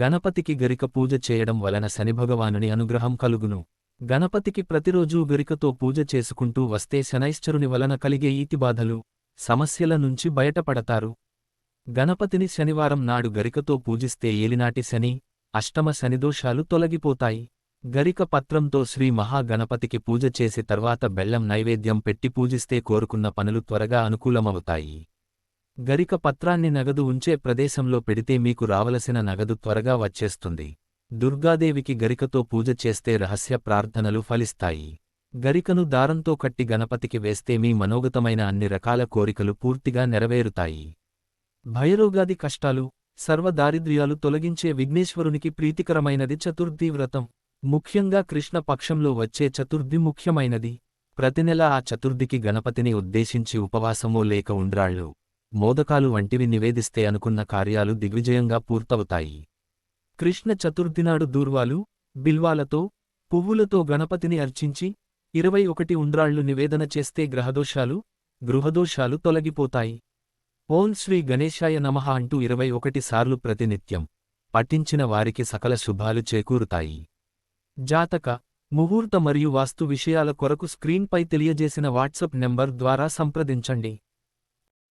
గణపతికి గరిక పూజ చేయడం వలన శనిభగవానుని అనుగ్రహం కలుగును. గణపతికి ప్రతిరోజూ గరికతో పూజ చేసుకుంటూ వస్తే శనైశ్చరుని వలన కలిగే ఈతిబాధలు సమస్యల నుంచి బయటపడతారు. గణపతిని శనివారం నాడు గరికతో పూజిస్తే ఏలినాటి శని అష్టమ శనిదోషాలు తొలగిపోతాయి. గరిక పత్రంతో శ్రీ మహాగణపతికి పూజ చేసి తర్వాత బెల్లం నైవేద్యం పెట్టి పూజిస్తే కోరుకున్న పనులు త్వరగా అనుకూలమవుతాయి. గరిక పత్రాన్ని నగదు ఉంచే ప్రదేశంలో పెడితే మీకు రావలసిన నగదు త్వరగా వచ్చేస్తుంది. దుర్గాదేవికి గరికతో పూజ చేస్తే రహస్య ప్రార్థనలు ఫలిస్తాయి. గరికను దారంతో కట్టి గణపతికి వేస్తే మీ మనోగతమైన అన్ని రకాల కోరికలు పూర్తిగా నెరవేరుతాయి. భయరోగాది కష్టాలు సర్వదారిద్ర్యాలు తొలగించే విఘ్నేశ్వరునికి ప్రీతికరమైనది చతుర్థి వ్రతం. ముఖ్యంగా కృష్ణ పక్షంలో వచ్చే చతుర్థి ముఖ్యమైనది. ప్రతినెల ఆ చతుర్థికి గణపతిని ఉద్దేశించి ఉపవాసమో లేక ఉండ్రాళ్ళు. మోదకాలు వంటివి నివేదిస్తే అనుకున్న కార్యాలు దిగ్విజయంగా పూర్తవుతాయి. కృష్ణ చతుర్థినాడు దూర్వాలు బిల్వాలతో పువ్వులతో గణపతిని అర్చించి ఇరవై ఒకటి ఉండ్రాళ్ళు నివేదన చేస్తే గ్రహదోషాలు గృహదోషాలు తొలగిపోతాయి. ఓం శ్రీ గణేశాయ నమః అంటూ ఇరవై ఒకటి సార్లు ప్రతినిత్యం పఠించిన వారికి సకల శుభాలు చేకూరుతాయి. జాతక ముహూర్త మరియు వాస్తు విషయాల కొరకు స్క్రీన్పై తెలియజేసిన వాట్సాప్ నెంబర్ ద్వారా సంప్రదించండి.